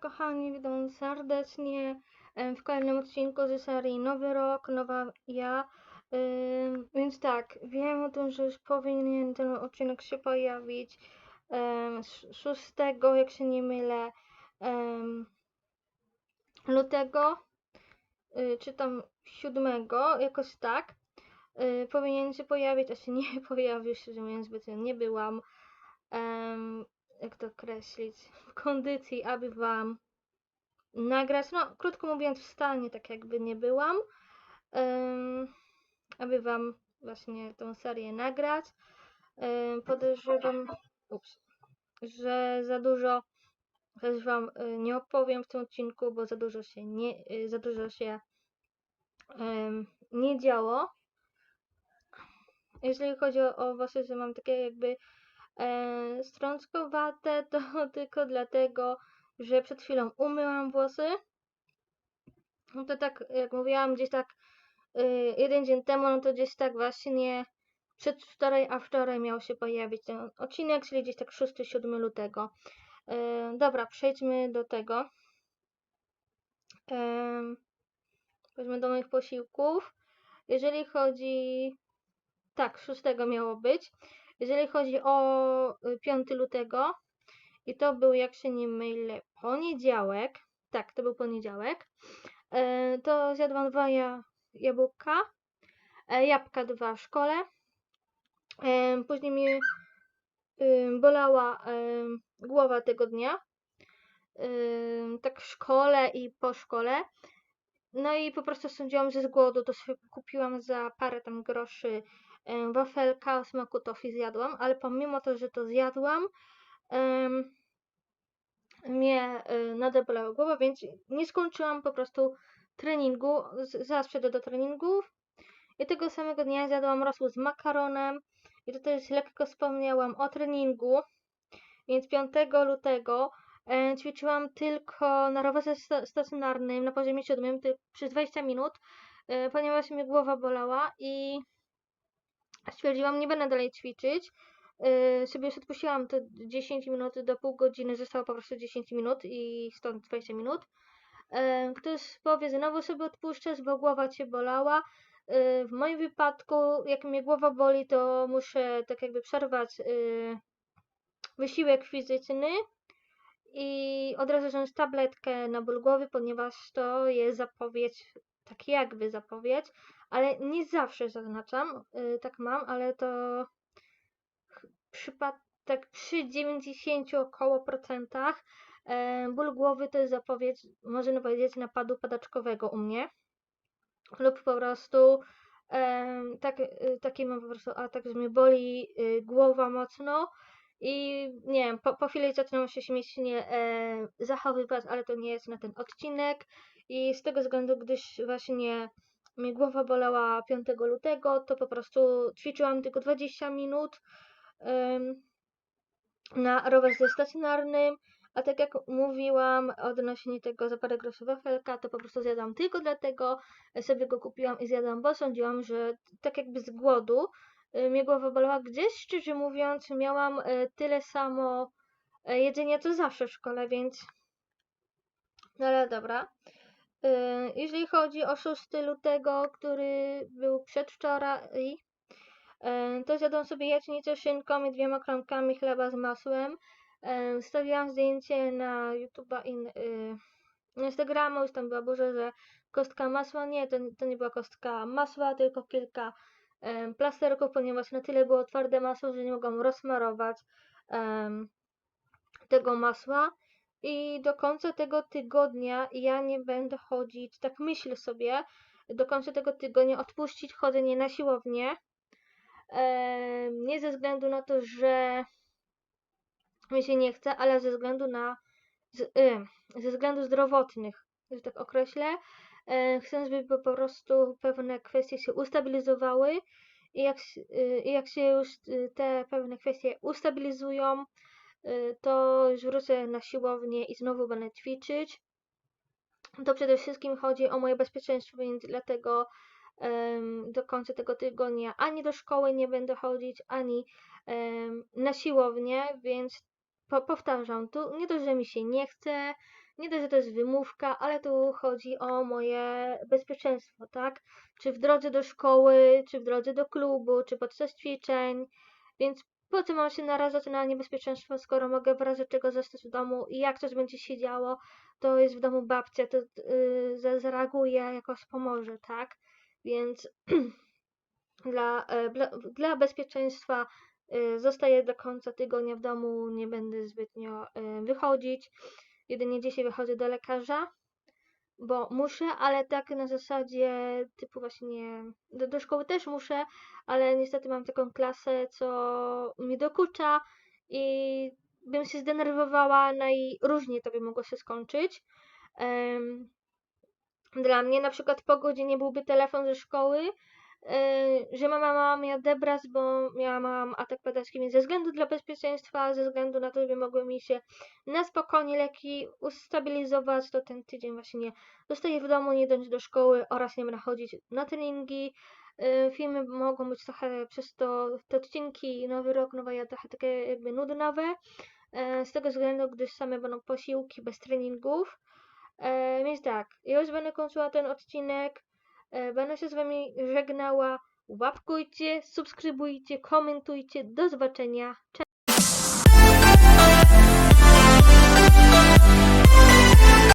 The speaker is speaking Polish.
Kochani, witam serdecznie w kolejnym odcinku ze serii Nowy Rok, Nowa Ja. Więc tak, wiem o tym, że już powinien ten odcinek się pojawić em, sz- 6, jak się nie mylę, lutego, y, czy tam 7, jakoś tak. Y, Powinien się pojawić, a się nie pojawił, szczerze mówiąc, bo nie byłam. Jak to określić, w kondycji, aby Wam nagrać, no krótko mówiąc w stanie, tak jakby nie byłam, em, aby Wam właśnie tą serię nagrać. Em, podejrzewam, ups, że za dużo też Wam y, nie opowiem w tym odcinku, bo za dużo się nie, y, za dużo się em, nie działo. Jeżeli chodzi o, o włosy, że mam takie jakby e, strąckowate, to tylko dlatego, że przed chwilą umyłam włosy. No to tak, jak mówiłam, gdzieś tak y, jeden dzień temu, no to gdzieś tak właśnie przed wczoraj, a wczoraj miał się pojawić ten odcinek, czyli gdzieś tak 6-7 lutego. E, dobra, przejdźmy do tego. Em, Weźmy do moich posiłków. Jeżeli chodzi. Tak, 6 miało być. Jeżeli chodzi o y, 5 lutego, i to był, jak się nie mylę, poniedziałek. Tak, to był poniedziałek. E, to zjadłam dwa ja, jabłka, e, jabłka dwa w szkole. E, później mi y, bolała głowa tego dnia. Y, tak w szkole i po szkole. No i po prostu sądziłam, że z głodu to sobie kupiłam za parę tam groszy wafelka o smaku toffee zjadłam, ale pomimo to, że to zjadłam, mnie nadal bolała głowa, więc nie skończyłam po prostu treningu, zaraz przejdę do treningów. I tego samego dnia zjadłam rosół z makaronem i tutaj lekko wspomniałam o treningu, więc 5 lutego e, ćwiczyłam tylko na rowerze sta- stacjonarnym na poziomie 7 ty- przez 20 minut, e, ponieważ mnie głowa bolała i stwierdziłam, nie będę dalej ćwiczyć. Yy, sobie już odpuściłam te 10 minut do pół godziny, zostało po prostu 10 minut i stąd 20 minut. Yy, ktoś powie, znowu sobie odpuszczasz, bo głowa cię bolała. Yy, w moim wypadku, jak mnie głowa boli, to muszę tak jakby przerwać yy, wysiłek fizyczny i od razu wziąć tabletkę na ból głowy, ponieważ to jest zapowiedź, tak jakby zapowiedź, ale nie zawsze zaznaczam, yy, tak mam, ale to przypad- tak przy 90 około procentach e, ból głowy to jest zapowiedź, można powiedzieć, napadu padaczkowego u mnie. Lub po prostu e, tak, e, taki mam po prostu atak, że mnie boli e, głowa mocno i nie wiem, po, po chwili zaczynam się śmiesznie e, zachowywać, ale to nie jest na ten odcinek. I z tego względu, gdyż właśnie mnie głowa bolała 5 lutego, to po prostu ćwiczyłam tylko 20 minut na rowerze stacjonarnym, a tak jak mówiłam odnośnie tego za parę groszy wafelka, to po prostu zjadłam tylko dlatego, e, sobie go kupiłam i zjadłam, bo sądziłam, że tak jakby z głodu mnie głowa bolała gdzieś, szczerze mówiąc, miałam e, tyle samo e, jedzenia co zawsze w szkole, więc no ale dobra. Y, Jeżeli chodzi o 6 lutego, który był przedwczoraj, To zjadłam sobie jajecznicę szynką i dwiema kromkami chleba z masłem. Wstawiłam zdjęcie na YouTube'a i y, Instagrama, już tam była burza, że kostka masła. Nie, to, to nie była kostka masła, tylko kilka em, plasterków, ponieważ na tyle było twarde masło, że nie mogłam rozsmarować tego masła. I do końca tego tygodnia ja nie będę chodzić, tak myślę sobie, do końca tego tygodnia odpuścić chodzenie na siłownię. Nie ze względu na to, że mi się nie chce, ale ze względu na ze względów zdrowotnych, że tak określę. E, chcę, żeby po prostu pewne kwestie się ustabilizowały i jak, y, i jak się już y, te pewne kwestie ustabilizują, y, to już wrócę na siłownię i znowu będę ćwiczyć. To przede wszystkim chodzi o moje bezpieczeństwo, więc dlatego em, do końca tego tygodnia ani do szkoły nie będę chodzić, ani em, na siłownię, więc po, powtarzam, tu nie to, że mi się nie chce, nie to, że to jest wymówka, ale tu chodzi o moje bezpieczeństwo, tak? Czy w drodze do szkoły, czy w drodze do klubu, czy podczas ćwiczeń, więc po co mam się narażać na niebezpieczeństwo, skoro mogę w razie czego zostać w domu i jak coś będzie się działo, to jest w domu babcia, to yy, za- zareaguje, jakoś pomoże, tak? Więc dla, e, dla, dla bezpieczeństwa zostaję do końca tygodnia w domu, nie będę zbytnio y, wychodzić. Jedynie dzisiaj wychodzę do lekarza, bo muszę, ale tak na zasadzie typu właśnie do, do szkoły też muszę, ale niestety mam taką klasę, co mi dokucza i bym się zdenerwowała, najróżniej to by mogło się skończyć. Dla mnie na przykład po godzinie byłby telefon ze szkoły, że mama ma mnie odebrać, bo miałam atak padaczki, więc ze względu dla bezpieczeństwa, ze względu na to, żeby mogły mi się na spokojnie leki ustabilizować, to ten tydzień właśnie nie zostaję w domu, nie idąc do szkoły oraz nie będę chodzić na treningi. Yy, filmy mogą być trochę przez to, te odcinki, nowy rok, nowa ja, trochę takie jakby nudnowe, yy, z tego względu, gdyż same będą posiłki bez treningów. Więc tak, już będę kończyła ten odcinek. E, będę się z Wami żegnała. Łapkujcie, subskrybujcie, komentujcie. Do zobaczenia. Cześć!